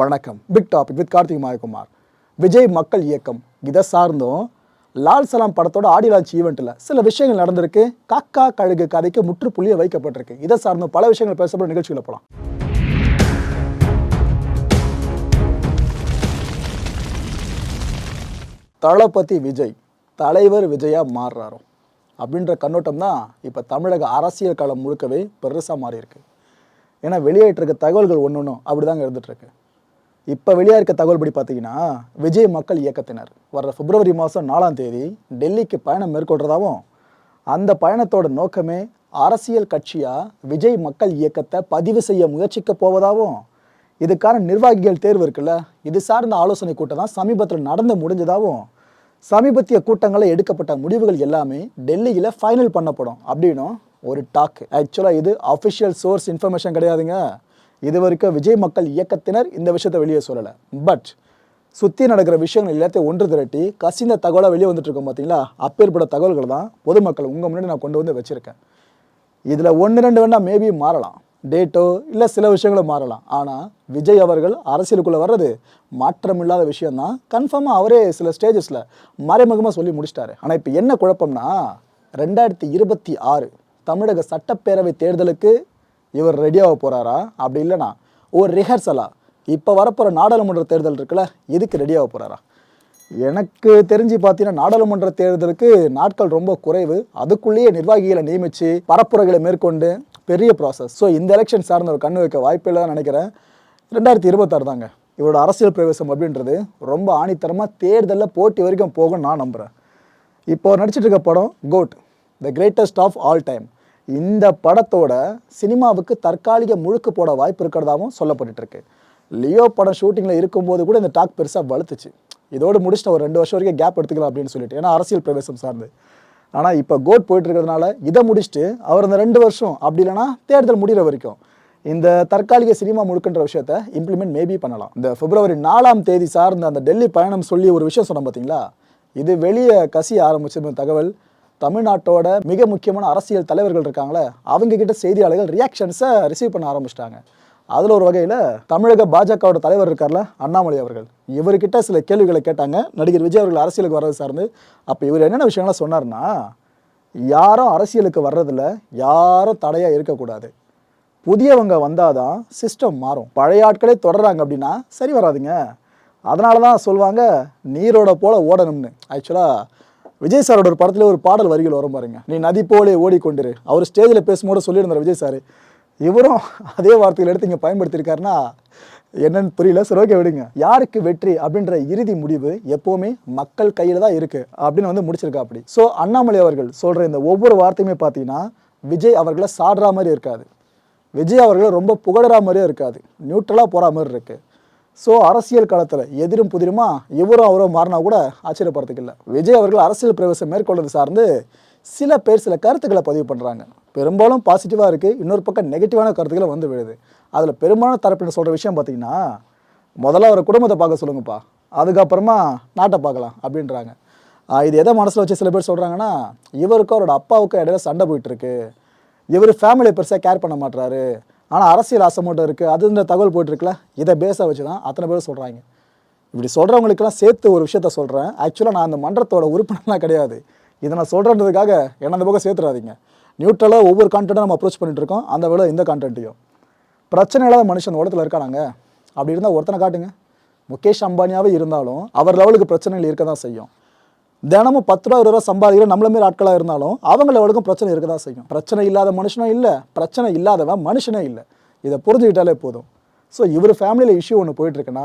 வணக்கம். Big topic with Karthik Mayakumar. Vijay மக்கள் இயக்கம். இதை சார்ந்தும் லால் சலாம் படத்தோட ஆடியோ லான்ச் ஈவெண்ட்டில் சில விஷயங்கள் நடந்திருக்கு. காக்கா கழுகு கதைக்கு முற்றுப்புள்ளியை வைக்கப்பட்டிருக்கு. இதை சார்ந்தும் பல விஷயங்கள் பேசப்படும் நிகழ்ச்சிகளை போகலாம் தளபதி விஜய் தலைவர் விஜயா மாறுறாரோ? அப்படின்ற கண்ணோட்டம் தான் இப்போ தமிழக அரசியல் காலம் முழுக்கவே பெருசாக மாறியிருக்கு. ஏன்னா வெளியேற்றிருக்க தகவல்கள் ஒன்று ஒன்றும் அப்படி தாங்க இருந்துகிட்ருக்கு இப்போ வெளியாக இருக்க தகவல்படி பார்த்தீங்கன்னா விஜய் மக்கள் இயக்கத்தினர். வர்ற பிப்ரவரி மாதம் நாலாம் தேதி டெல்லிக்கு பயணம் மேற்கொள்றதாவும் அந்த பயணத்தோட நோக்கமே அரசியல் கட்சியாக விஜய் மக்கள் இயக்கத்தை பதிவு செய்ய முயற்சிக்க போவதாகவும் இதுக்கான நிர்வாகிகள் தேர்வு இருக்குல்ல இது சார்ந்த ஆலோசனை கூட்டம் தான் சமீபத்தில் நடந்து முடிஞ்சதாகவும் சமீபத்திய கூட்டங்களில் எடுக்கப்பட்ட முடிவுகள் எல்லாமே டெல்லியில் ஃபைனல் பண்ணப்படும். அப்படின்னும் ஒரு டாக். ஆக்சுவலாக இது அஃபிஷியல் சோர்ஸ் இன்ஃபர்மேஷன் கிடையாதுங்க. இது வரைக்கும் விஜய் மக்கள் இயக்கத்தினர் இந்த விஷயத்தை வெளியே சொல்லலை. பட் சுற்றி நடக்கிற விஷயங்கள் எல்லாத்தையும் ஒன்று திரட்டி கசிந்த தகவலாக வெளியே வந்துட்டு இருக்கோம் பார்த்தீங்களா அப்பேற்பட்ட தகவல்கள் தான் பொதுமக்கள் உங்கள் முன்னாடி நான் கொண்டு வந்து வச்சுருக்கேன். இதில் ஒன்று ரெண்டு வேணால் மேபி மாறலாம். டேட்டோ இல்லை சில விஷயங்களும் மாறலாம். ஆனால் விஜய் அவர்கள் அரசியலுக்குள்ளே வர்றது மாற்றமில்லாத விஷயந்தான் கன்ஃபார்மாக அவரே சில ஸ்டேஜஸில் மறைமுகமாக சொல்லி முடிச்சிட்டாரு. ஆனால் இப்போ என்ன குழப்பம்னா ரெண்டாயிரத்தி இருபத்தி ஆறு தமிழக சட்டப்பேரவை தேர்தலுக்கு இவர் ரெடியாக போகிறாரா அப்படி இல்லைனா ஒரு ரிஹர்சலா இப்போ வரப்போகிற நாடாளுமன்ற தேர்தல் இருக்குல்ல இதுக்கு ரெடியாக போகிறாரா எனக்கு தெரிஞ்சு பார்த்தீங்கன்னா நாடாளுமன்ற தேர்தலுக்கு நாட்கள் ரொம்ப குறைவு. அதுக்குள்ளேயே நிர்வாகிகளை நியமித்து பரப்புரைகளை மேற்கொண்டு பெரிய ப்ராசஸ் ஸோ இந்த எலெக்ஷன் சார்ந்த ஒரு கண்ணு வைக்க வாய்ப்பில்லை நினைக்கிறேன். ரெண்டாயிரத்தி இருபத்தாறு தாங்க. இவரோட அரசியல் பிரவேசம் அப்படின்றது ரொம்ப ஆணித்தரமாக தேர்தலில் போட்டி வரைக்கும் போகும்னு நான் நம்புகிறேன் இப்போ நடிச்சிட்டு இருக்க படம் GOAT the greatest of all time இந்த படத்தோட சினிமாவுக்கு தற்காலிக முழுக்கு போட வாய்ப்பு இருக்கிறதாகவும் சொல்லப்பட்டுட்டு இருக்கு லியோ படம் ஷூட்டிங்கில் இருக்கும்போது கூட இந்த டாக் பெருசாக வலுத்துச்சு. இதோடு முடிச்சுட்டு ஒரு ரெண்டு வருஷம் வரைக்கும் கேப் எடுத்துக்கலாம் அப்படின்னு சொல்லிட்டு. ஏன்னா அரசியல் பிரவேசம் சார்ந்து. ஆனால் இப்போ கோட் போயிட்டு இருக்கிறதுனால இதை முடிச்சுட்டு அவர் இந்த ரெண்டு வருஷம் அப்படி இல்லைன்னா தேர்தல் முடிகிற வரைக்கும் இந்த தற்காலிக சினிமா முழுக்கன்ற விஷயத்த இம்ப்ளிமெண்ட் மேபி பண்ணலாம். இந்த பிப்ரவரி நாலாம் தேதி சார்ந்த அந்த டெல்லி பயணம் சொல்லி ஒரு விஷயம் சொன்னோம் பார்த்தீங்களா இது வெளியே கசிய ஆரம்பிச்சிருந்த தகவல். தமிழ்நாட்டோட மிக முக்கியமான அரசியல் தலைவர்கள் இருக்காங்களே அவங்க கிட்ட செய்தியாளர்கள் ரியாக்ஷன்ஸை ரிசீவ் பண்ண ஆரம்பிச்சிட்டாங்க. அதில் ஒரு வகையில் தமிழக பாஜகவோட தலைவர் இருக்கார்ல அண்ணாமலை அவர்கள். இவர்கிட்ட சில கேள்விகளை கேட்டாங்க. நடிகர் விஜய் அவர்கள் அரசியலுக்கு வர்றது சார்ந்து. அப்போ இவர் என்னென்ன விஷயங்கள்லாம் சொன்னார்னா யாரும் அரசியலுக்கு வர்றதில் யாரும் தடையாக இருக்கக்கூடாது. புதியவங்க வந்தால் தான் சிஸ்டம் மாறும். பழைய ஆட்களே தொடர்றாங்க அப்படின்னா சரி வராதுங்க. அதனால தான் சொல்லுவாங்க நீரோட போல ஓடணும்னு. ஆக்சுவலாக விஜய் சாரோட ஒரு படத்தில் ஒரு பாடல் வரிகள் வரும் பாருங்க. நீ நதி போலே ஓடிக்கொண்டிரு. அவர் ஸ்டேஜில் பேசும்போது சொல்லியிருந்தார் விஜய் சார். இவரும் அதே வார்த்தைகள் எடுத்து இங்கே பயன்படுத்தியிருக்காருன்னா என்னன்னு புரியல. சரி ஓகே விடுங்க. யாருக்கு வெற்றி அப்படின்ற இறுதி முடிவு எப்போவுமே மக்கள் கையில் தான் இருக்குது அப்படின்னு வந்து முடிச்சிருக்கா அப்படி ஸோ அண்ணாமலை அவர்கள் சொல்கிற இந்த ஒவ்வொரு வார்த்தையுமே பார்த்தீங்கன்னா விஜய் அவர்களை சாடுற மாதிரி இருக்காது. விஜய் அவர்களை ரொம்ப புகழற மாதிரியே இருக்காது. நியூட்ரலாக போகிற மாதிரி இருக்குது ஸோ அரசியல் காலத்தில் எதிரும் புதிருமா? இவரும் அவரும் மாறினா கூட ஆச்சரியப்படுறதுக்கு இல்லை. விஜய் அவர்கள் அரசியல் பிரவேசம் மேற்கொள்வது சார்ந்து சில பேர் சில கருத்துக்களை பதிவு பண்ணுறாங்க பெரும்பாலும் பாசிட்டிவாக இருக்குது இன்னொரு பக்கம் நெகட்டிவான கருத்துக்களை வந்து விழுது. அதில் பெரும்பாலான தரப்பினர் சொல்கிற விஷயம் பார்த்தீங்கன்னா முதல்ல அவர் குடும்பத்தை பார்க்க சொல்லுங்கப்பா. அதுக்கப்புறமா நாட்டை பார்க்கலாம் அப்படின்றாங்க. இது எதை மனசில் வச்சு சில பேர் சொல்கிறாங்கன்னா இவருக்கும் அவரோட அப்பாவுக்கும் இடையில சண்டை போயிட்டுருக்கு இவர் ஃபேமிலியை பெருசாக கேர் பண்ண மாட்டுறாரு ஆனால் அரசியல் ஆசை மட்டும் இருக்குது. அது இந்த தகவல் போயிட்டுருக்குல இதை பேஸாக வச்சு தான் அத்தனை பேர் சொல்கிறாங்க இப்படி சொல்கிறவங்களுக்கெல்லாம் சேர்த்து ஒரு விஷயத்த சொல்கிறேன் ஆக்சுவலாக நான் அந்த மன்றத்தோட உறுப்பினர்லாம் கிடையாது. இதை நான் சொல்கிறன்றதுக்காக என்ன அந்த பக்கம் சேர்த்துறாதீங்க. நியூட்ரலாக ஒவ்வொரு கான்டென்ட்டும் நம்ம அப்ரோச் பண்ணிட்டு இருக்கோம் அந்த வேலை இந்த கான்டென்ட்டையும் பிரச்சனை இல்லாத மனுஷன் உலகத்தில் இருக்கானாங்க? அப்படி இருந்தால் ஒருத்தனை காட்டுங்க. முகேஷ் அம்பானியாவே இருந்தாலும் அவர் லெவலுக்கு பிரச்சனைகள் இருக்க தான் செய்யும். தினமும் பத்து ரூபா இருபது ரூபா சம்பாதிக்கிற நம்மள மாரி ஆட்களாக இருந்தாலும் அவங்க லெவலுக்கும் பிரச்சனை இருக்க தான் செய்யும். பிரச்சனை இல்லாத மனுஷனும் இல்லை. பிரச்சனை இல்லாதவன் மனுஷனே இல்லை. இதை புரிஞ்சுக்கிட்டாலே போதும். ஸோ இவர் ஃபேமிலியில் இஷ்யூ ஒன்று போயிட்டுருக்குன்னா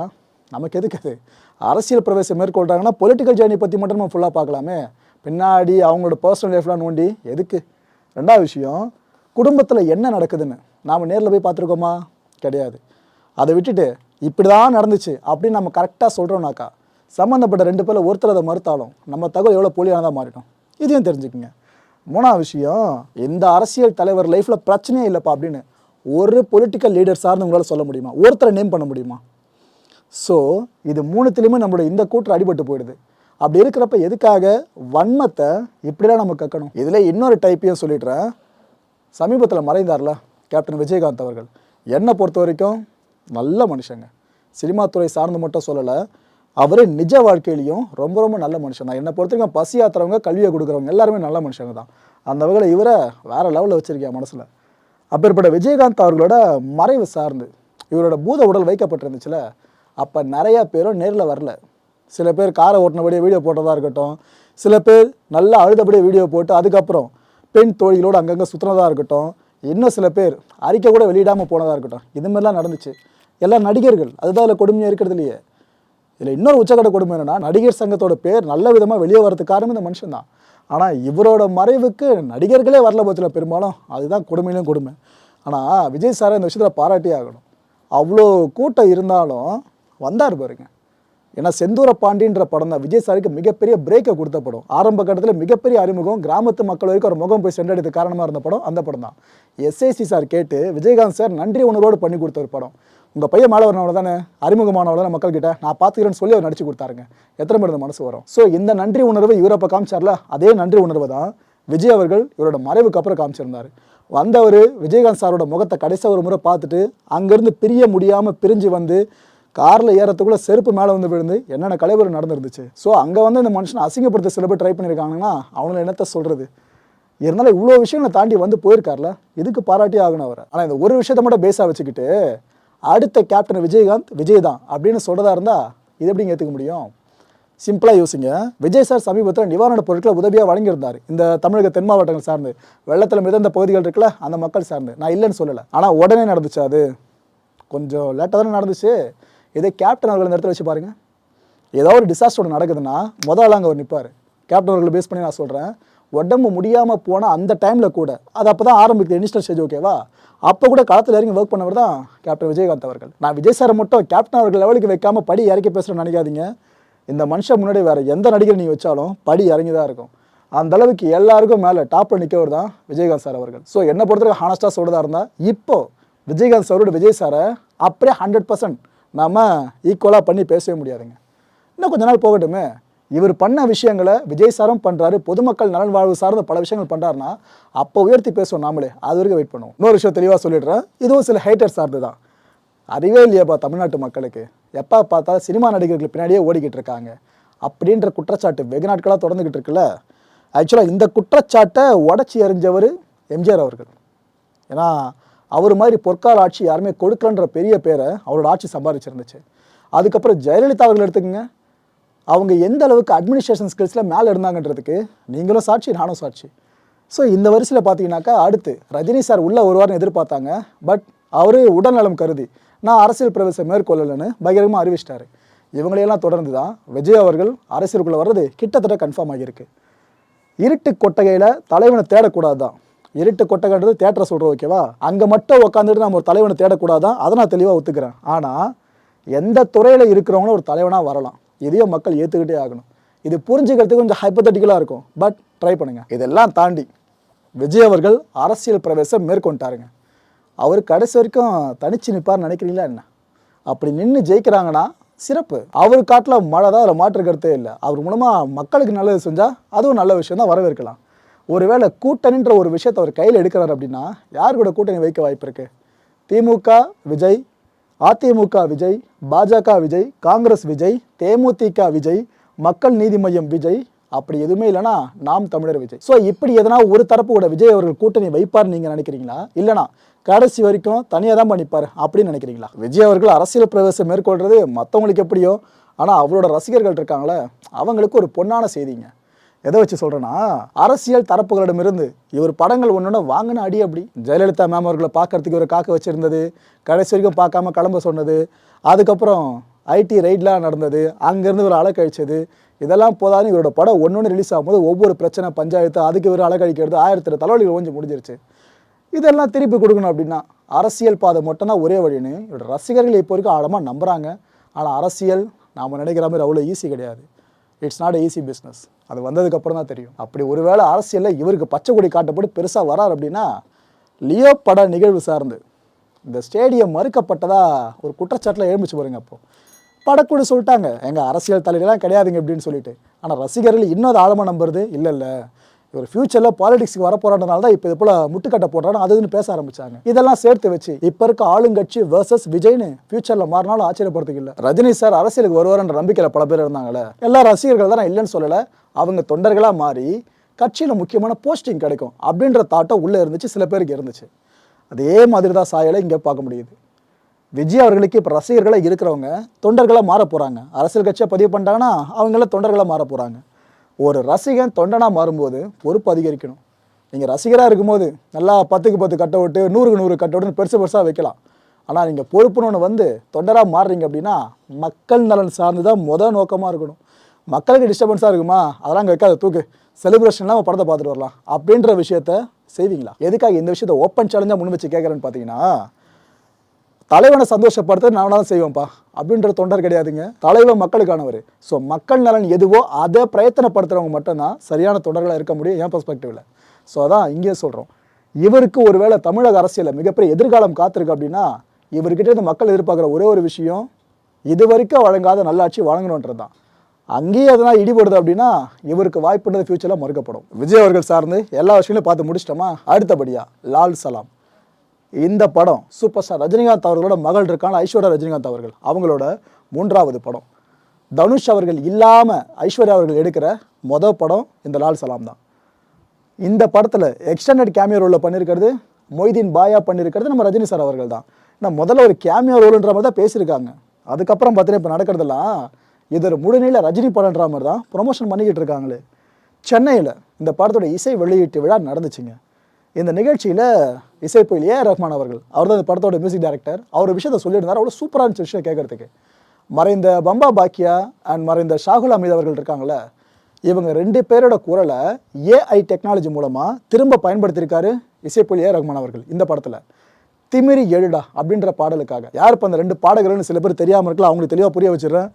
நமக்கு எதுக்கு அது அரசியல் பிரவேசம் மேற்கொள்கிறாங்கன்னா பொலிட்டிக்கல் ஜேர்னி பற்றி மட்டும் நம்ம ஃபுல்லாக பார்க்கலாமே. பின்னாடி அவங்களோட பர்சனல் லைஃப்லாம் நோண்டி எதுக்கு? ரெண்டாவது விஷயம் குடும்பத்தில் என்ன நடக்குதுன்னு. நாம் நேரில் போய் பார்த்துருக்கோமா? கிடையாது. அதை விட்டுட்டு இப்படி தான் நடந்துச்சு அப்படின்னு நம்ம கரெக்டாக சொல்கிறோம்னாக்கா சம்மந்தப்பட்ட ரெண்டு பேரில் ஒருத்தர் அதை மறுத்தாலும் நம்ம தகவல் எவ்வளோ போலியானதாக மாறிடும். இதையும் தெரிஞ்சுக்குங்க. மூணாவது விஷயம் எந்த அரசியல் தலைவர் லைஃப்பில் பிரச்சனையே இல்லைப்பா அப்படின்னு ஒரு பொலிட்டிக்கல் லீடர் சார்ந்து உங்களால் சொல்ல முடியுமா? ஒருத்தரை நேம் பண்ண முடியுமா? ஸோ இது மூணுத்திலையுமே நம்மளோட இந்த கூற்று அடிபட்டு போயிடுது. அப்படி இருக்கிறப்ப எதுக்காக வன்மத்தை இப்படிலாம் நம்ம கக்கணும்? இதில் இன்னொரு டைப்பையும் சொல்லிடுறேன். சமீபத்தில் மறைந்தார்ல கேப்டன் விஜயகாந்த் அவர்கள். என்னை பொறுத்த வரைக்கும் நல்ல மனுஷங்க. சினிமா துறை சார்ந்து மட்டும் சொல்லலை. அவர் நிஜ வாழ்க்கையிலையும் ரொம்ப ரொம்ப நல்ல மனுஷன் தான் என்னை பொறுத்த வரைக்கும் பசி ஆத்துறவங்க கல்வியை கொடுக்குறவங்க எல்லாருமே நல்ல மனுஷங்க தான். அந்த வகையில் இவரை வேறு லெவலில் வச்சுருக்கேன் மனசில்? அப்பேற்பட்ட விஜயகாந்த் அவர்களோட மறைவு சார்ந்து இவரோட பூத உடல் வைக்கப்பட்டிருந்துச்சுல அப்போ நிறையா பேரும் நேரில் வரல. சில பேர் காரை ஓட்டினபடியே வீடியோ போட்டதாக இருக்கட்டும் சில பேர் நல்லா அழுதபடியே வீடியோ போட்டு அதுக்கப்புறம் பெண் தோழிகளோடு அங்கங்கே சுற்றுனதாக இருக்கட்டும் இன்னும் சில பேர் அறிக்கை கூட வெளியிடாமல் போனதாக இருக்கட்டும் இது மாதிரிலாம் நடந்துச்சு. எல்லாம் நடிகர்கள் அதுதான் அதில் கொடுமையாக இருக்கிறது இல்லையே. இதில் இன்னொரு உச்சக்கட்ட கொடுமை என்னென்னா நடிகர் சங்கத்தோட பேர் நல்ல விதமாக வெளியே வரதுக்கு காரணம் இந்த மனுஷன் தான். ஆனால் இவரோட மறைவுக்கு நடிகர்களே வரல பட்சத்தில் பெரும்பாலும். அதுதான் கொடுமையிலும் கொடுமை. ஆனால் விஜய் சாரை இந்த விஷயத்தில் பாராட்டியே ஆகணும். அவ்வளோ கூட்டம் இருந்தாலும் வந்தார் பாருங்க. ஏன்னா செந்தூர பாண்டின்ற படம் தான் விஜய் சாருக்கு மிகப்பெரிய பிரேக்கை கொடுத்த படம். ஆரம்ப கட்டத்தில் மிகப்பெரிய அறிமுகம் கிராமத்து மக்கள் வரைக்கும் ஒரு முகம் போய் சென்றடைத்து காரணமாக இருந்த படம் அந்த படம் தான். எஸ்ஐசி சார் கேட்டு விஜயகாந்த் சார் நன்றி உணர்வோடு பண்ணி கொடுத்த ஒரு படம். உங்கள் பையன் மேலே வரனவள தானே அறிமுகமானவள தான் மக்கள்கிட்ட நான் பார்த்துக்கிறேன்னு சொல்லி அவர் நடிச்சு கொடுத்தாருங்க. எத்தனை பேர் இந்த மனசு வரும்? ஸோ இந்த நன்றி உணர்வு இவரப்போ காமிச்சார்ல? அதே நன்றி உணர்வு தான் விஜய் அவர்கள் இவரோட மறைவுக்கு அப்புறம் காமிச்சிருந்தார். வந்தவர் விஜயகாந்த் சாரோட முகத்தை கடைசியாக ஒரு முறை பார்த்துட்டு அங்கேருந்து பிரிய முடியாமல் பிரிஞ்சு வந்து காரில் ஏறத்துக்குள்ள செருப்பு மேலே வந்து விழுந்து என்னென்ன கலைவரம் நடந்துருந்துச்சு? ஸோ அங்கே வந்து இந்த மனுஷனை அசிங்கப்படுத்த சில பேர் ட்ரை பண்ணியிருக்காங்கன்னா அவங்கள என்னத்த சொல்கிறது இருந்தாலும் இவ்வளோ விஷயங்களை தாண்டி வந்து போயிருக்கார்ல? இதுக்கு பாராட்டி ஆகணும் அவர். ஆனால் இந்த ஒரு விஷயத்த மட்டும் பேஸாக வச்சுக்கிட்டு அடுத்த கேப்டன் விஜயகாந்த் விஜய் தான் அப்படின்னு சொல்கிறதா இருந்தால் இது எப்படிங்க ஏற்றுக்க முடியும்? சிம்பிளாக யோசிங்க. விஜய் சார் சமீபத்தில் நிவாரணப் பொருட்களை உதவியாக வழங்கியிருந்தார். இந்த தமிழக தென் மாவட்டங்கள் சார்ந்து. வெள்ளத்தில் மிதந்த பகுதிகள் இருக்குல்ல அந்த மக்கள் சார்ந்து. நான் இல்லைன்னு சொல்லலை. ஆனால் உடனே நடந்துச்சு அது? கொஞ்சம் லேட்டாக தானே நடந்துச்சு. இதே கேப்டன் அவர்கள் இந்த இடத்துல வச்சு பாருங்கள் ஏதோ ஒரு டிசாஸ்டர் ஒன்று நடக்குதுன்னா முதல்ல அங்கே அவர் நிற்பார் கேப்டன் அவர்களை பேஸ் பண்ணி நான் சொல்கிறேன் உடம்பு முடியாமல் போனால் அந்த டைமில் கூட. அது அப்போ தான் ஆரம்பிக்குது இனிஷியல் ஸ்டேஜ் ஓகேவா அப்போ கூட களத்தில் இறங்கி ஒர்க் பண்ணவர் தான் கேப்டன் விஜயகாந்த் அவர்கள். நான் விஜய் சாரை மட்டும் கேப்டன் அவர்கள் லெவலுக்கு வைக்காமல் படி இறக்கி பேசுகிறேன்னு நினைக்காதீங்க. இந்த மனுஷன் முன்னாடி வேறு எந்த நடிகர் நீங்கள் வச்சாலும் படி இறங்கி தான் இருக்கும். அந்த அளவுக்கு எல்லாருக்கும் மேலே டாப்பில் நிற்கவர் தான் விஜயகாந்த் சார் அவர்கள். ஸோ என்னை பொறுத்தவரைக்கும் ஹானஸ்டாக சொல்கிறதா இருந்தால் இப்போ விஜயகாந்த் சாரோட விஜய் சாரை அப்படியே ஹண்ட்ரட் பர்சன்ட் நாம் ஈக்குவலாக பண்ணி பேசவே முடியாதுங்க. இன்னும் கொஞ்ச நாள் போகட்டுமே. இவர் பண்ண விஷயங்களை விஜய் சாரும் பண்ணுறாரு பொதுமக்கள் நலன் வாழ்வு சார்ந்த பல விஷயங்கள் பண்ணுறாருன்னா அப்போ உயர்த்தி பேசுவோம் நாமளே. அது வரைக்கும் வெயிட் பண்ணுவோம். இன்னொரு விஷயம் தெளிவாக சொல்லிடுறேன். இதுவும் சில ஹேட்டர் சார்ந்து தான். அறிவே இல்லையாப்பா தமிழ்நாட்டு மக்களுக்கு. எப்போ பார்த்தாலும் சினிமா நடிகர்கள் பின்னாடியே ஓடிக்கிட்டு இருக்காங்க. அப்படின்ற குற்றச்சாட்டு வெகு நாட்களாக தொடர்ந்துக்கிட்டு இருக்குல்ல. ஆக்சுவலாக இந்த குற்றச்சாட்டை உடச்சி எறிஞ்சவர் எம்ஜிஆர் அவர்கள். ஏன்னா அவர் மாதிரி பொற்கால ஆட்சி யாருமே கொடுக்கலன்ற பெரிய பேரை அவரோட ஆட்சி சம்பாதிச்சிருந்துச்சு. அதுக்கப்புறம் ஜெயலலிதா அவர்கள் எடுத்துக்கோங்க. அவங்க எந்த அளவுக்கு அட்மினிஸ்ட்ரேஷன் ஸ்கில்ஸில் மேலே இருந்தாங்கன்றதுக்கு நீங்களும் சாட்சி நானும் சாட்சி. ஸோ இந்த வரிசையில் பார்த்தீங்கன்னாக்கா அடுத்து ரஜினி சார் உள்ள வருவார்னு எதிர்பார்த்தாங்க. பட் அவர் உடல்நலம் கருதி நான் அரசியல் பிரவேசம் மேற்கொள்ளலைன்னு பகிரங்கமாக அறிவிச்சிட்டாரு. இவங்களையெல்லாம் தொடர்ந்து தான் விஜய் அவர்கள் அரசியலுக்குள்ளே வர்றது கிட்டத்தட்ட கன்ஃபார்ம் ஆகியிருக்கு. இருட்டு கொட்டகையில் தலைவனை தேடக்கூடாது தான் இருட்டு கொட்டகைன்றது தேட்டரை சொல்கிறோம் ஓகேவா அங்கே மட்டும் உட்காந்துட்டு நம்ம ஒரு தலைவனை தேடக்கூடாது தான் அதை நான் தெளிவாக ஒத்துக்கிறேன். ஆனால் எந்த துறையில் இருக்கிறவங்களும் ஒரு தலைவனாக வரலாம். இதையும் மக்கள் ஏற்றுக்கிட்டே ஆகணும். இது புரிஞ்சுக்கிறதுக்கு கொஞ்சம் ஹைப்பத்தட்டிக்கலாக இருக்கும். பட் ட்ரை பண்ணுங்கள் இதெல்லாம் தாண்டி விஜய் அவர்கள் அரசியல் பிரவேசம் மேற்கொண்டாருங்க. அவர் கடைசி வரைக்கும் தனிச்சு நிற்பார்னு நினைக்கிறீங்களா என்ன? அப்படி நின்று ஜெயிக்கிறாங்கன்னா சிறப்பு. அவர் காட்டில் மழை தான் அதில் மாற்று கருத்தே இல்லை. அவர் மூலமாக மக்களுக்கு நல்லது செஞ்சால் அதுவும் நல்ல விஷயம் தான் வரவேற்கலாம். ஒருவேளை கூட்டணின்ற ஒரு விஷயத்தை அவர் கையில் எடுக்கிறார் அப்படின்னா யார் கூட கூட்டணி வைக்க வாய்ப்பு இருக்குது திமுக விஜய் அதிமுக விஜய் பாஜக விஜய் காங்கிரஸ் விஜய் தேமுதிக விஜய் மக்கள் நீதி மையம் விஜய் அப்படி எதுவுமே இல்லைனா நாம் தமிழர் விஜய். ஸோ இப்படி எதனா ஒரு தரப்பு கூட விஜய் அவர்கள் கூட்டணி வைப்பார் நீங்கள் நினைக்கிறீங்களா? இல்லைனா கடைசி வரைக்கும் தனியாக தான் பண்ணிப்பார் அப்படின்னு நினைக்கிறீங்களா? விஜய் அவர்கள் அரசியல் பிரவேசம் மேற்கொள்றது மற்றவங்களுக்கு எப்படியோ ஆனால் அவரோட ரசிகர்கள் இருக்காங்களே அவங்களுக்கு ஒரு பொன்னான செய்திங்க. எதை வச்சு சொல்கிறேன்னா அரசியல் தரப்புகளிடமிருந்து இவர் படங்கள் ஒன்று வாங்கின அடி அப்படி. ஜெயலலிதா மேம் அவர்களை பார்க்கறதுக்கு இவர் காக்க வச்சுருந்தது. கடைசி வரைக்கும் பார்க்காம கிளம்ப சொன்னது. அதுக்கப்புறம் ஐடி ரைட்லாம் நடந்தது. அங்கேருந்து இவர் அலக்கழிச்சது. இதெல்லாம் போதாலும் இவரோட படம் ஒன்று ஒன்று ரிலீஸ் ஆகும்போது ஒவ்வொரு பிரச்சனை பஞ்சாயத்து அதுக்கு இவர் அலக்கழிக்கிறது. ஆயிரத்தி தலைவலிகள் ஓஞ்சி முடிஞ்சிருச்சு. இதெல்லாம் திருப்பி கொடுக்கணும் அப்படின்னா அரசியல் பாதை மட்டும்தான் ஒரே வழின்னு இவரோட ரசிகர்கள் இப்போ வரைக்கும் ஆழமாக நம்புகிறாங்க ஆனால் அரசியல் நாம் நினைக்கிற மாதிரி அவ்வளோ ஈஸி கிடையாது. இட்ஸ் நாட் ஈஸி பிஸ்னஸ் அது வந்ததுக்கப்புறம் தான் தெரியும். அப்படி ஒருவேளை அரசியலில் இவருக்கு பச்சை கொடி காட்டப்பட்டு பெருசாக வரார் அப்படின்னா லியோ பட நிகழ்வு சார்ந்து. இந்த ஸ்டேடியம் மறுக்கப்பட்டதாக ஒரு குற்றச்சாட்டில் எழும்பிச்சு பாருங்க அப்போது படக்குழு சொல்லிட்டாங்க எங்கள் அரசியல் தலைவரெல்லாம் கிடையாதுங்க அப்படின்னு சொல்லிட்டு. ஆனால் ரசிகர்கள் இன்னும் அதை ஆழமாக நம்புறது இல்லை இல்லை. இவர் ஃபியூச்சரில் பாலிடிக்ஸ்க்கு வர தான் இப்போ இது போல முட்டுக்கட்டை போடுறான்னு அது இதுன்னு பேச ஆரம்பிச்சாங்க. இதெல்லாம் சேர்த்து வச்சு இப்போ இருக்க ஆளுங்கட்சி வர்சஸ் விஜய்னு ஃபியூச்சரில் மாறினாலும் ஆச்சரியப்படுறதுக்கு இல்லை. ரஜினி சார் அரசியலுக்கு வருவார்ன்ற நம்பிக்கையில் பல பேர் இருந்தாங்களே எல்லா ரசிகர்கள் தான் நான் இல்லைன்னு சொல்லலை. அவங்க தொண்டர்களாக மாறி கட்சியில் முக்கியமான போஸ்டிங் கிடைக்கும் அப்படின்ற தாட்டம் உள்ளே இருந்துச்சு சில பேருக்கு இருந்துச்சு. அதே மாதிரி தான் சாயலை இங்கே பார்க்க முடியுது. விஜய் அவர்களுக்கு இப்போ ரசிகர்களாக இருக்கிறவங்க தொண்டர்களாக மாற போகிறாங்க அரசியல் கட்சியை பதிவு பண்ணிட்டாங்கன்னா அவங்கள தொண்டர்களாக மாற போகிறாங்க ஒரு ரசிகன் தொண்டனாக மாறும்போது பொறுப்பு அதிகரிக்கணும். நீங்கள் ரசிகராக இருக்கும்போது நல்லா பத்துக்கு பத்து கட்ட விட்டு நூறுக்கு நூறு கட்ட விட்டு பெருசு பெருசாக வைக்கலாம். ஆனால் நீங்கள் பொறுப்புன்னு ஒன்று வந்து தொண்டராக மாறுறீங்க அப்படின்னா மக்கள் நலன் சார்ந்து தான் முதல் நோக்கமாக இருக்கணும். மக்களுக்கு டிஸ்டர்பன்ஸாக இருக்குமா? அதெல்லாம் அங்கே வைக்காத தூக்கு. செலிப்ரேஷன்லாம் படத்தை பார்த்துட்டு வரலாம். அப்படின்ற விஷயத்த செய்வீங்களா? எதுக்காக இந்த விஷயத்த ஓப்பன் சேலஞ்சாக முன் வச்சு கேட்குறேன்னு பார்த்தீங்கன்னா தலைவனை சந்தோஷப்படுத்த நானும் செய்வேன்ப்பா. அப்படின்ற தொண்டர் கிடையாதுங்க. தலைவர் மக்களுக்கானவர். ஸோ மக்கள் நலன் எதுவோ அதை பிரயத்தனப்படுத்துறவங்க மட்டும்தான் சரியான தொண்டர்களாக இருக்க முடியும் என் பெர்ஸ்பெக்டிவில் ஸோ அதான் இங்கே சொல்கிறோம் இவருக்கு ஒருவேளை தமிழக அரசியலில் மிகப்பெரிய எதிர்காலம் காத்திருக்கு அப்படின்னா இவர்கிட்ட இருந்து மக்கள் எதிர்பார்க்குற ஒரே ஒரு விஷயம் இது வரைக்கும் வழங்காத நல்லாட்சி வழங்கணுன்றது தான். அங்கேயே அதனால் இடிபடுது அப்படின்னா இவருக்கு வாய்ப்புன்றது ஃபியூச்சரில் மறுக்கப்படும். விஜய் அவர்கள் சார்ந்து எல்லா விஷயங்களையும் பார்த்து முடிச்சிட்டோமா? அடுத்தபடியா லால் சலாம். இந்த படம் சூப்பர் ஸ்டார் ரஜினிகாந்த் அவர்களோட மகள் இருக்கான ஐஸ்வர்யா ரஜினிகாந்த் அவர்கள். அவங்களோட மூன்றாவது படம். தனுஷ் அவர்கள் இல்லாமல் ஐஸ்வர்யா அவர்கள் எடுக்கிற மொதல் படம் இந்த லால் சலாம் தான். இந்த படத்தில் எக்ஸ்டெண்டட் கேமியோ ரோலில் பண்ணியிருக்கிறது மொய்தீன் பாயா பண்ணியிருக்கிறது நம்ம ரஜினி சார் அவர்கள் தான். நான் முதல்ல ஒரு கேமியோ ரோலுன்ற மாதிரி தான் பேசியிருக்காங்க. அதுக்கப்புறம் பார்த்தீங்கன்னா இப்போ நடக்கிறதெல்லாம் இது ஒரு முழுநீள ரஜினி படம்ன்ற மாதிரி தான் ப்ரொமோஷன் பண்ணிக்கிட்டு இருக்காங்களே. சென்னையில் இந்த படத்தோட இசை வெளியீட்டு விழா நடந்துச்சுங்க. இந்த நிகழ்ச்சியில் இசைப்புயல் ஏ ரஹ்மான் அவர்கள் அவர் தான் இந்த படத்தோட மியூசிக் டைரக்டர் அவர் விஷயத்தை சொல்லியிருந்தார். அவ்வளோ சூப்பராக இருந்துச்சு விஷயம் கேட்கறதுக்கு. மறைந்த பம்பா பாக்கியா அண்ட் மறைந்த ஷாகுல் அமீத் அவர்கள் இருக்காங்கள இவங்க ரெண்டு பேரோட குரலை ஏஐ டெக்னாலஜி மூலமாக திரும்ப பயன்படுத்தியிருக்காரு இசைப்புயல் ஏ ரஹ்மான் அவர்கள் இந்த படத்தில். திமிரி எழுடா அப்படின்ற பாடலுக்காக. யார் இப்போ அந்த ரெண்டு பாடகர்கள்னு சில பேர் தெரியாமல் இருக்கலாம் அவங்களுக்கு தெளிவாக புரிய வச்சிடுறேன்.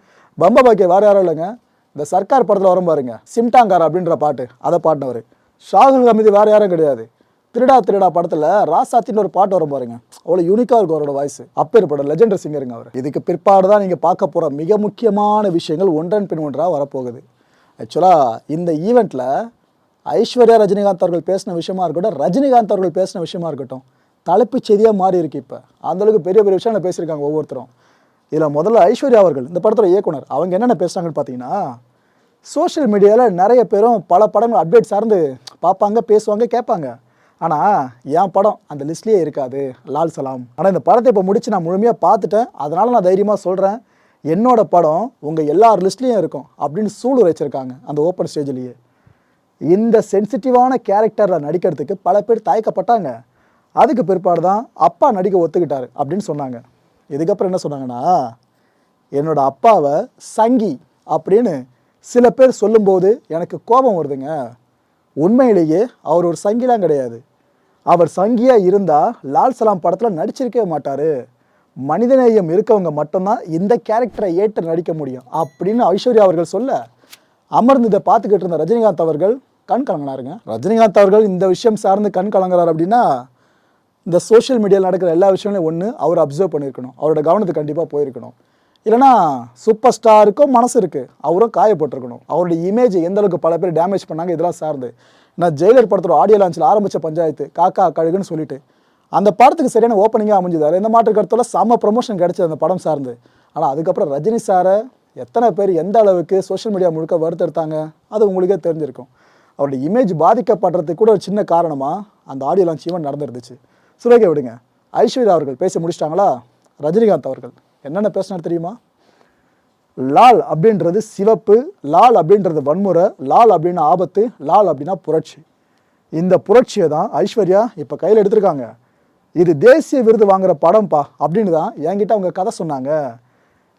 பம்பா பாக்கிய வேறு யாரும் இல்லைங்க. இந்த சர்க்கார் படத்தில் வரும் பாருங்க சிம்டாங்கார் அப்படின்ற பாட்டு அதை பாடினவர். ஷாகுல் அமீது வேறு யாரும் கிடையாது. திருடா திருடா படத்தில் ராசாத்தின்னு ஒரு பாட்டு வரும் பாருங்க. அவ்வளோ யூனிக்காக இருக்கும் அவரோட வாய்ஸ் அப்பேற்பட்ட லெஜெண்டர் சிங்கருங்க அவர். இதுக்கு பிற்பாடு தான் நீங்கள் பார்க்க போகிற மிக முக்கியமான விஷயங்கள் ஒன்றன் பின் ஒன்றாக வரப்போகுது. ஆக்சுவலாக இந்த ஈவெண்ட்டில் ஐஸ்வர்யா ரஜினிகாந்த் அவர்கள் பேசின விஷயமா இருக்கட்டும் ரஜினிகாந்த் அவர்கள் பேசின விஷயமா இருக்கட்டும் தலைப்புச் செய்தியாக மாறி இருக்கு இப்போ. அந்தளவுக்கு பெரிய பெரிய விஷயம் பேசியிருக்காங்க ஒவ்வொருத்தரும். இதில் முதல்ல ஐஸ்வர்யா அவர்கள் இந்த படத்தோட இயக்குனர் அவங்க என்னென்ன பேசுகிறாங்கன்னு பார்த்தீங்கன்னா சோஷியல் மீடியாவில் நிறைய பேரும் பல படங்கள் அப்டேட் சார்ந்து பார்ப்பாங்க பேசுவாங்க கேட்பாங்க. ஆனால் என் படம் அந்த லிஸ்ட்லேயே இருக்காது. லால் சலாம். ஆனால் இந்த படத்தை இப்போ முடிச்சு நான் முழுமையாக பார்த்துட்டேன். அதனால் நான் தைரியமாக சொல்கிறேன் என்னோட படம் உங்கள் எல்லார் லிஸ்ட்லேயும் இருக்கும் அப்படின்னு சூடு வச்சுருக்காங்க அந்த ஓப்பன் ஸ்டேஜ்லேயே இந்த சென்சிட்டிவான கேரக்டரில் நடிக்கிறதுக்கு பல பேர் தயக்கப்பட்டாங்க. அதுக்கு பிற்பாடு தான் அப்பா நடிக்க ஒத்துக்கிட்டாரு அப்படின்னு சொன்னாங்க. இதுக்கப்புறம் என்ன சொன்னாங்கன்னா என்னோடய அப்பாவை சங்கி அப்படின்னு சில பேர் சொல்லும்போது எனக்கு கோபம் வருதுங்க. உண்மையிலேயே அவர் ஒரு சங்கிலாம் கிடையாது. அவர் சங்கியாக இருந்தால் லால் சலாம் படத்தில் நடிச்சிருக்கவே மாட்டார். மனிதநேயம் இருக்கவங்க மட்டும்தான் இந்த கேரக்டரை ஏற்று நடிக்க முடியும் அப்படின்னு ஐஸ்வர்யா அவர்கள் சொல்ல அமர்ந்து இதை பார்த்துக்கிட்டு இருந்த ரஜினிகாந்த் அவர்கள் கண் கலங்கினாருங்க. ரஜினிகாந்த் அவர்கள் இந்த விஷயம் சார்ந்து கண் கலங்குறாரு அப்படின்னா இந்த சோஷியல் மீடியாவில் நடக்கிற எல்லா விஷயங்களையும் ஒன்று அவர் அப்சர்வ் பண்ணியிருக்கணும். அவரோட கவனத்துக்கு கண்டிப்பாக போயிருக்கணும். இல்லைனா சூப்பர் ஸ்டாருக்கும் மனசு இருக்குது அவரும் காயப்பட்டிருக்கணும். அவருடைய இமேஜ் எந்த அளவுக்கு பல பேர் டேமேஜ் பண்ணாங்க இதெல்லாம் சார்ந்து. நான் ஜெயிலர் படத்தோட ஆடியோ லான்ச்சில் ஆரம்பித்த பஞ்சாயத்து காக்கா கழுகுன்னு சொல்லிட்டு. அந்த படத்துக்கு சரியான ஓப்பனிங்காக அமைஞ்சது. அதில் எந்த மாற்று கருத்தில் செம்ம ப்ரொமோஷன் கிடச்சிது அந்த படம் சார்ந்து. ஆனால் அதுக்கப்புறம் ரஜினி சாரை எத்தனை பேர் எந்த அளவுக்கு சோஷியல் மீடியா முழுக்க வறுத்தெடுத்தாங்க அது உங்களுக்கே தெரிஞ்சிருக்கும். அவருடைய இமேஜ் பாதிக்கப்படுறதுக்கு கூட ஒரு சின்ன காரணமாக அந்த ஆடியோ லான்ச் ஈவெண்ட் நடந்துருந்துச்சு. சுரேகை விடுங்க. ஐஸ்வர்யா அவர்கள் பேசி முடிச்சிட்டாங்களா? ரஜினிகாந்த் அவர்கள். என்னென்ன பேசினார் தெரியுமா? லால் அப்படின்றது சிவப்பு லால் அப்படின்றது வன்முறை லால் அப்படின்னா ஆபத்து லால் அப்படின்னா புரட்சி. இந்த புரட்சியை தான் ஐஸ்வர்யா இப்போ கையில் எடுத்திருக்காங்க. இது தேசிய விருது வாங்குற படம்ப்பா அப்படின்னு தான் என்கிட்ட அவங்க கதை சொன்னாங்க.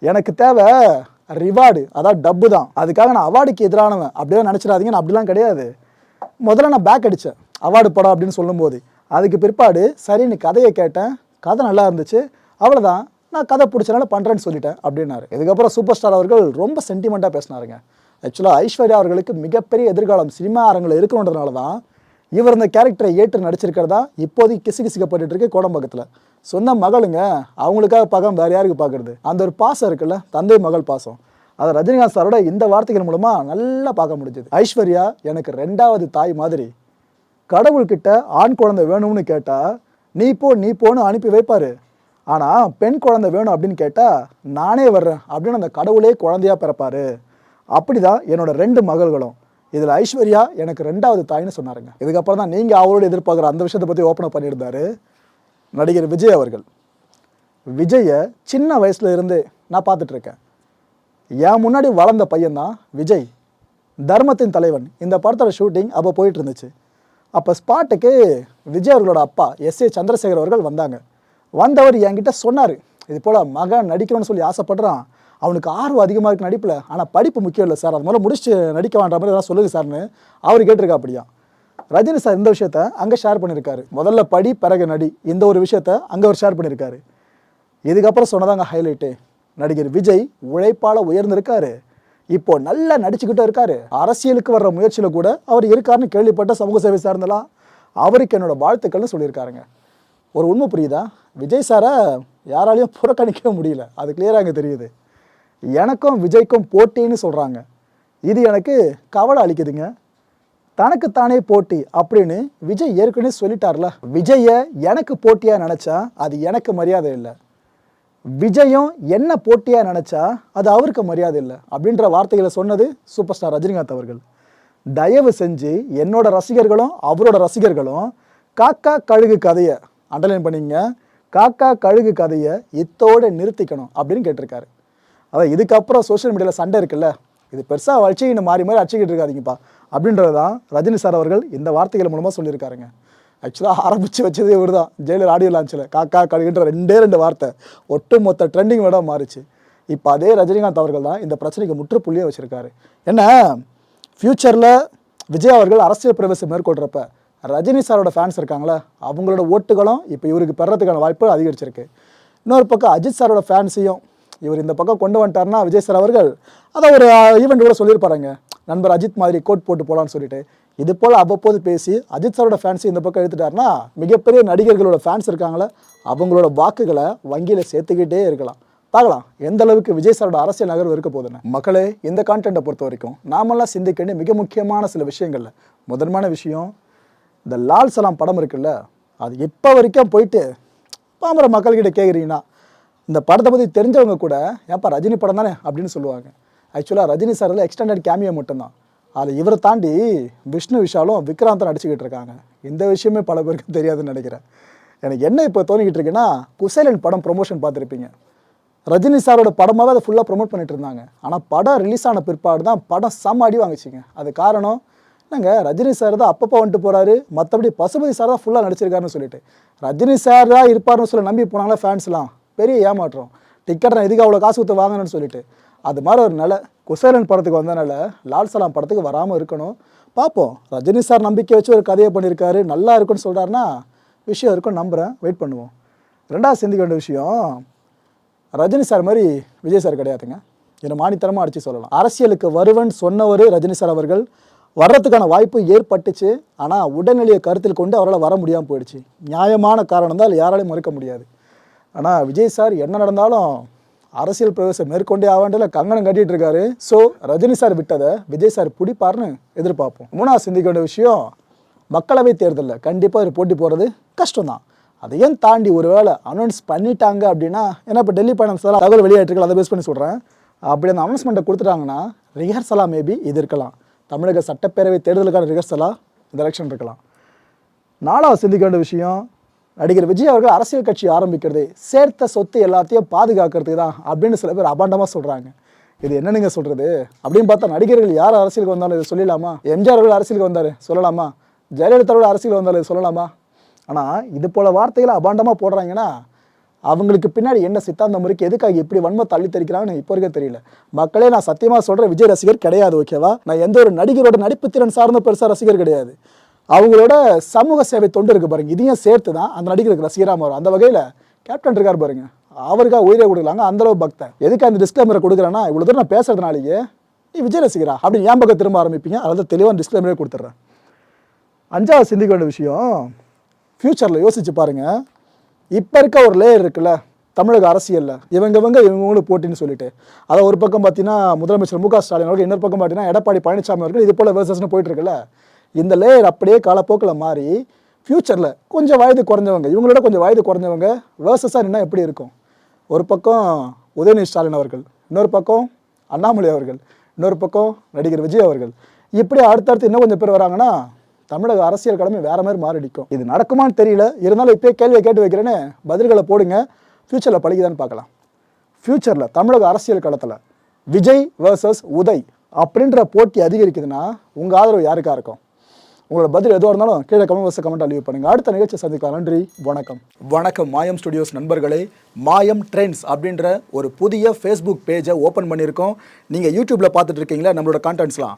எனக்கு தேவை ரிவார்டு அதாவது டப்பு தான். அதுக்காக நான் அவார்டுக்கு எதிரானவன் அப்படிலாம் நினச்சிடாதீங்க நான் அப்படிலாம் கிடையாது. முதல்ல நான் பேக் அடித்தேன் அவார்டு படம் அப்படின்னு சொல்லும்போது. அதுக்கு பிற்பாடு சரின்னு கதையை கேட்டேன் கதை நல்லா இருந்துச்சு அவ்வளோதான் நான் கதை பிடிச்சனால பண்ணுறேன்னு சொல்லிட்டேன் அப்படின்னாரு. இதுக்கப்புறம் சூப்பர் ஸ்டார் அவர்கள் ரொம்ப சென்டிமெண்ட்டாக பேசினாருங்க. ஆக்சுவலாக ஐஸ்வர்யா அவர்களுக்கு மிகப்பெரிய எதிர்காலம் சினிமா அரங்கில் இருக்கணுன்றதுனால தான் இவர் இந்த கேரக்டரை ஏற்று நடிச்சிருக்கிறதா இப்போதைக்கு கிசு கிசுக்கப்பட்டு இருக்கு கோடம்பாக்கத்தில். சொந்த மகளுங்க அவங்களுக்காக பார்க்காம வேறு யாருக்கு பார்க்குறது அந்த ஒரு பாசம் இருக்குல்ல தந்தை மகள் பாசம். அதை ரஜினிகாந்த் சாரோட இந்த வார்த்தைகள் மூலமாக நல்லா பார்க்க முடிஞ்சது. ஐஸ்வர்யா எனக்கு ரெண்டாவது தாய் மாதிரி. கடவுள்கிட்ட ஆண் குழந்தை வேணும்னு கேட்டால் நீ போ நீ போன்னு அனுப்பி வைப்பாரு. ஆனால் பெண் குழந்தை வேணும் அப்படின்னு கேட்டால் நானே வர்றேன் அப்படின்னு அந்த கடவுளே குழந்தையா பிறப்பாரு. அப்படிதான் என்னோடய ரெண்டு மகள்களும். இதில் ஐஸ்வர்யா எனக்கு ரெண்டாவது தாய்னு சொன்னாருங்க. இதுக்கப்புறம் தான் நீங்கள் அவரோட எதிர்பார்க்குற அந்த விஷயத்தை பற்றி ஓப்பன் பண்ணியிருந்தாரு நடிகர் விஜய் அவர்கள். விஜயை சின்ன வயசுல இருந்தே நான் பார்த்துட்ருக்கேன். என் முன்னாடி வளர்ந்த பையன்தான் விஜய். தர்மத்தின் தலைவன். இந்த படத்தோட ஷூட்டிங் அப்போ போயிட்டு இருந்துச்சு. அப்போ ஸ்பாட்டுக்கு விஜய் அவர்களோட அப்பா எஸ் ஏ சந்திரசேகர் அவர்கள் வந்தாங்க. வந்தவர் என்கிட்ட சொன்னார் இது போல் மகன் நடிக்கணும்னு சொல்லி ஆசைப்படுறான். அவனுக்கு ஆர்வம் அதிகமாக இருக்கு நடிப்பில் ஆனால் படிப்பு முக்கியம் இல்லை சார். அது முதல்ல முடிச்சு நடிக்க வேண்டாம் மாதிரி ஏதாவது சொல்லுங்க சார்னு அவர் கேட்டிருக்கா அப்படியா. ரஜினி சார் இந்த விஷயத்த அங்கே ஷேர் பண்ணியிருக்காரு முதல்ல படி பிறகு நடி இந்த ஒரு விஷயத்த அங்கே அவர் ஷேர் பண்ணியிருக்காரு இதுக்கப்புறம் சொன்னதாங்க ஹைலைட்டு நடிகர் விஜய் உழைப்பால் உயர்ந்திருக்காரு. இப்போ நல்லா நடிச்சுக்கிட்டே இருக்காரு. அரசியலுக்கு வர்ற முயற்சியில் கூட அவர் இருக்காருன்னு கேள்விப்பட்ட சமூக சேவை சார்ந்தலாம் அவருக்கு என்னோட வாழ்த்துக்கள்னு சொல்லியிருக்காருங்க. ஒரு உண்மை புரியுதா? விஜய் சாரை யாராலையும் புறக்கணிக்கவே முடியல. அது கிளியராக அங்கே தெரியுது. எனக்கும் விஜய்க்கும் போட்டின்னு சொல்கிறாங்க இது எனக்கு கவலை அளிக்குதுங்க. தனக்குத்தானே போட்டி அப்படின்னு விஜய் ஏற்கனவே சொல்லிட்டார்ல. விஜயை எனக்கு போட்டியாக நினச்சா அது எனக்கு மரியாதை இல்லை. விஜயும் என்ன போட்டியாக நினச்சா அது அவருக்கு மரியாதை இல்லை அப்படின்ற வார்த்தைகளை சொன்னது சூப்பர் ஸ்டார் ரஜினிகாந்த் அவர்கள். தயவு செஞ்சு என்னோட ரசிகர்களும் அவரோட ரசிகர்களும் காக்கா கழுகு கதையை அண்டர்லைன் பண்ணிங்க. காக்கா கழுகு கதையை இத்தோடு நிறுத்திக்கணும் அப்படின்னு கேட்டிருக்காரு. அதான் இதுக்கப்புறம் சோஷியல் மீடியாவில் சண்டை இருக்குல்ல இது பெருசாக வச்சுக்கிட்டு மாறி மாறி அடிச்சுக்கிட்டு இருக்காதீங்கப்பா அப்படின்றது தான் ரஜினி சார் அவர்கள் இந்த வார்த்தைகள் மூலமாக சொல்லியிருக்காருங்க. ஆக்சுவலாக ஆரம்பித்து வச்சதே இவர் தான் ஜெயிலர் ஆடியோ லான்ச்சில் காக்கா கழுகுன்ற ரெண்டே ரெண்டு வார்த்தை ஒட்டுமொத்த ட்ரெண்டிங் விட மாறிச்சு. இப்போ அதே ரஜினிகாந்த் அவர்கள் தான் இந்த பிரச்சனைக்கு முற்றுப்புள்ளியே வச்சுருக்காரு. என்ன? ஃப்யூச்சரில் விஜய் அவர்கள் அரசியல் பிரவேசம் மேற்கொள்கிறப்ப ரஜினி சாரோட ஃபேன்ஸ் இருக்காங்களே அவங்களோட ஓட்டுகளும் இப்போ இவருக்கு பெறத்துக்கான வாய்ப்பு அதிகரிச்சிருக்கு. இன்னொரு பக்கம் அஜித் சாரோட ஃபேன்ஸையும் இவர் இந்த பக்கம் கொண்டு வந்துட்டார்னா விஜய் சார் அவர்கள் அதை ஒரு ஈவெண்ட் கூட சொல்லியிருப்பாருங்க. நண்பர் அஜித் மாதிரி கோட் போட்டு போகலான்னு சொல்லிட்டு. இது போல் அவ்வப்போது பேசி அஜித் சாரோட ஃபேன்ஸை இந்த பக்கம் எடுத்துட்டாருன்னா மிகப்பெரிய நடிகர்களோட ஃபேன்ஸ் இருக்காங்களே அவங்களோட வாக்குகளை வங்கியில் சேர்த்துக்கிட்டே இருக்கலாம். பார்க்கலாம் எந்த அளவுக்கு விஜய் சாரோட அரசியல் நகர்வு இருக்க போதுன்னு மக்களே இந்த கான்டென்ட்டை பொறுத்த வரைக்கும் நாமெல்லாம் சிந்திக்க வேண்டிய மிக முக்கியமான சில விஷயங்கள்ல முதன்மையான விஷயம் இந்த லால் சலாம் படம் இருக்குல்ல அது இப்போ வரைக்கும் போயிட்டு பாமர மக்கள்கிட்ட கேட்குறீங்கன்னா இந்த படத்தை பற்றி தெரிஞ்சவங்க கூட ஏப்பா ரஜினி படம் தானே அப்படின்னு சொல்லுவாங்க. ஆக்சுவலாக ரஜினி சாரில் எக்ஸ்டெண்டட் கேமியோ மட்டும்தான். அதில் இவரை தாண்டி விஷ்ணு விஷாலும் விக்ராந்தும் நடிச்சுக்கிட்டு இருக்காங்க. இந்த விஷயமே பல பேருக்கு தெரியாதுன்னு நினைக்கிறேன். எனக்கு என்ன இப்போ தோணிக்கிட்டு இருக்குன்னா குசேலன் படம் ப்ரொமோஷன் பார்த்துருப்பீங்க. ரஜினி சாரோட படமாகவே அதை ஃபுல்லாக ப்ரொமோட் பண்ணிட்டு இருந்தாங்க. ஆனால் படம் ரிலீஸ் ஆன பிற்பாடு தான் படம் செம்ம அடி வாங்கிச்சிங்க. அது காரணம் என்னங்க ரஜினி சார் தான் அப்பப்போ வந்துட்டு போகிறாரு மற்றபடி பசுபதி சார் தான் ஃபுல்லாக நடிச்சிருக்காருன்னு சொல்லிட்டு. ரஜினி சார் தான் இருப்பார்னு சொல்லி நம்பி போனாங்களா ஃபேன்ஸ்லாம் பெரிய ஏமாற்றம். டிக்கெட் நான் எதுக்கு அவ்வளோ காசு கொடுத்து வாங்கணும்னு சொல்லிட்டு. அது மாதிரி ஒரு நிலை. குசேலன் படத்துக்கு வந்தனால லால் சலாம் படத்துக்கு வராமல் இருக்கணும். பார்ப்போம். ரஜினி சார் நம்பிக்கை வச்சு ஒரு கதையை பண்ணியிருக்காரு. நல்லா இருக்குன்னு சொல்கிறாருன்னா விஷயம் இருக்கும்னு நம்புகிறேன் வெயிட் பண்ணுவோம். ரெண்டாவது சிந்திக்க வேண்டிய விஷயம் ரஜினி சார் மாதிரி விஜய் சார் கிடையாதுங்க. என்னை மானித்தனமாக அடித்து சொல்லலாம். அரசியலுக்கு வருவன் சொன்னவர் ரஜினி சார் அவர்கள். வர்றதுக்கான வாய்ப்பு ஏற்பட்டுச்சு. ஆனால் உடல்நிலையை கருத்தில் கொண்டு அவரால் வர முடியாமல் போயிடுச்சு. நியாயமான காரணம் தான் யாராலையும் மறுக்க முடியாது. ஆனால் விஜய் சார் என்ன நடந்தாலும் அரசியல் பிரவேசம் மேற்கொண்டே ஆவாண்டில் கங்கணம் கட்டிட்டு இருக்காரு. ஸோ ரஜினி சார் விட்டதை விஜய் சார் பிடிப்பார்னு எதிர்பார்ப்போம். மூணாவது சிந்திக்க வேண்டிய விஷயம் மக்களவை தேர்தலில். கண்டிப்பாக ஒரு போட்டி போகிறது கஷ்டம்தான். அதையும் தாண்டி ஒருவேளை அனௌன்ஸ் பண்ணிட்டாங்க அப்படின்னா ஏன்னா இப்போ டெல்லி பயணம் சார் தகவல் வெளியாட்டிருக்கல அதை பேஸ் பண்ணி சொல்கிறேன் அப்படி அந்த அனௌன்ஸ்மெண்ட்டை கொடுத்துட்டாங்கன்னா ரிஹர்சலாக மேபி இது இருக்கலாம். தமிழக சட்டப்பேரவை தேர்தலுக்கான ரிஹர்சலாக இந்த எலெக்ஷன் இருக்கலாம். நாலாவது சிந்திக்க வேண்டிய விஷயம் நடிகர் விஜய் அவர்கள் அரசியல் கட்சி ஆரம்பிக்கிறது சேர்த்த சொத்து எல்லாத்தையும் பாதுகாக்கிறதுக்கு தான் அப்படின்னு சில பேர் அபாண்டமாக சொல்கிறாங்க இது என்னென்னுங்க சொல்கிறது அப்படின்னு பார்த்தா நடிகர்கள் யார் அரசியலுக்கு வந்தாலும் இதை சொல்லலாமா? எம்ஜிஆர் அவர்கள் அரசியலுக்கு வந்தார் சொல்லலாமா? ஜெயலலிதா அவர்கள் அரசியலுக்கு வந்தாலும் இதை சொல்லலாமா? ஆனால் இது போல வார்த்தைகளை அபாண்டமாக போடுறாங்கன்னா அவங்களுக்கு பின்னாடி என்ன சித்தாந்தம் இருக்கு? எதுக்காக இப்படி வன்மை தள்ளி தெரிக்கிறாங்கன்னு இப்போ வரைக்கும் தெரியல. மக்களே நான் சத்தியமாக சொல்கிறேன் விஜய் ரசிகர் கிடையாது ஓகேவா நான் எந்த ஒரு நடிகரோட நடிப்பு திறன் சார்ந்த பெருசாக ரசிகர் கிடையாது. அவங்களோட சமூக சேவை தொண்டு இருக்கு பாருங்க. இதையும் சேர்த்து தான் அந்த நடிகருக்கு ரசிகராக வரும் அந்த வகையில் கேப்டன் இருக்கார் பாருங்க. அவருக்காக உயிரை கொடுக்கலாங்க? அந்தளவு பக்தன் எதுக்கு அந்த டிஸ்கிளைமரை கொடுக்குறேன்னா இவ்வளோ தூரம் நான் பேசுறதுனாலேயே நீ விஜய் ரசிகரா? அப்படின்னு ஏன் பக்கம் திரும்ப ஆரம்பிப்பீங்க? அதாவது தெளிவான டிஸ்கிளைமரே கொடுத்துட்றேன். அஞ்சாவது சிந்திக்க வேண்டிய விஷயம் ஃப்யூச்சரில் யோசிச்சு பாருங்கள் இப்போ இருக்க ஒரு லேயர் இருக்குல்ல தமிழக அரசியலில். இவங்க இவங்க இவங்களும் போட்டின்னு சொல்லிட்டு. அதை ஒரு பக்கம் பார்த்தீங்கன்னா முதலமைச்சர் மு க ஸ்டாலின் அவர்கள் இன்னொரு பக்கம் பார்த்தீங்கன்னா எடப்பாடி பழனிசாமி அவர்கள் இது போல் வேர்சஸ்னு போயிட்டு இருக்குல்ல. இந்த லேயர் அப்படியே காலப்போக்கில் மாறி ஃப்யூச்சரில் கொஞ்சம் வயது குறைஞ்சவங்க இவங்களோட கொஞ்சம் வயது குறைஞ்சவங்க வேர்சஸாக நின்னா எப்படி இருக்கும்? ஒரு பக்கம் உதயநிதி ஸ்டாலின் அவர்கள் இன்னொரு பக்கம் அண்ணாமலை அவர்கள் இன்னொரு பக்கம் நடிகர் விஜய் அவர்கள். இப்படி அடுத்தடுத்து இன்னும் கொஞ்சம் பேர் வராங்கன்னா தமிழக அரசியல் கடமை வேற மாதிரி மாறிடிக்கும். இது நடக்குமான்னு தெரியல. இருந்தாலும் இப்போயே கேள்வியை கேட்டு வைக்கிறேன்னு பதில்களை போடுங்க. ஃப்யூச்சரில் பழிக்குதான்னு பார்க்கலாம். ஃப்யூச்சரில் தமிழக அரசியல் களத்தில் விஜய் வர்சஸ் உதய் அப்படின்ற போட்டி அதிகரிக்குதுன்னா உங்கள் ஆதரவு யாருக்காக இருக்கும்? உங்களோட பதில் எதுவாக இருந்தாலும் கீழே கமெண்ட் பாக்ஸில் கமெண்ட் லீவ் பண்ணுங்கள் அடுத்த நிகழ்ச்சி சந்திக்கலாம். நன்றி வணக்கம். வணக்கம் மாயம் ஸ்டுடியோஸ் நண்பர்களே. மாயம் ட்ரெண்ட்ஸ் அப்படின்ற ஒரு புதிய ஃபேஸ்புக் பேஜை ஓப்பன் பண்ணியிருக்கோம். நீங்கள் யூடியூப்பில் பார்த்துட்டு இருக்கீங்களா? நம்மளோட கான்டென்ட்ஸ்லாம்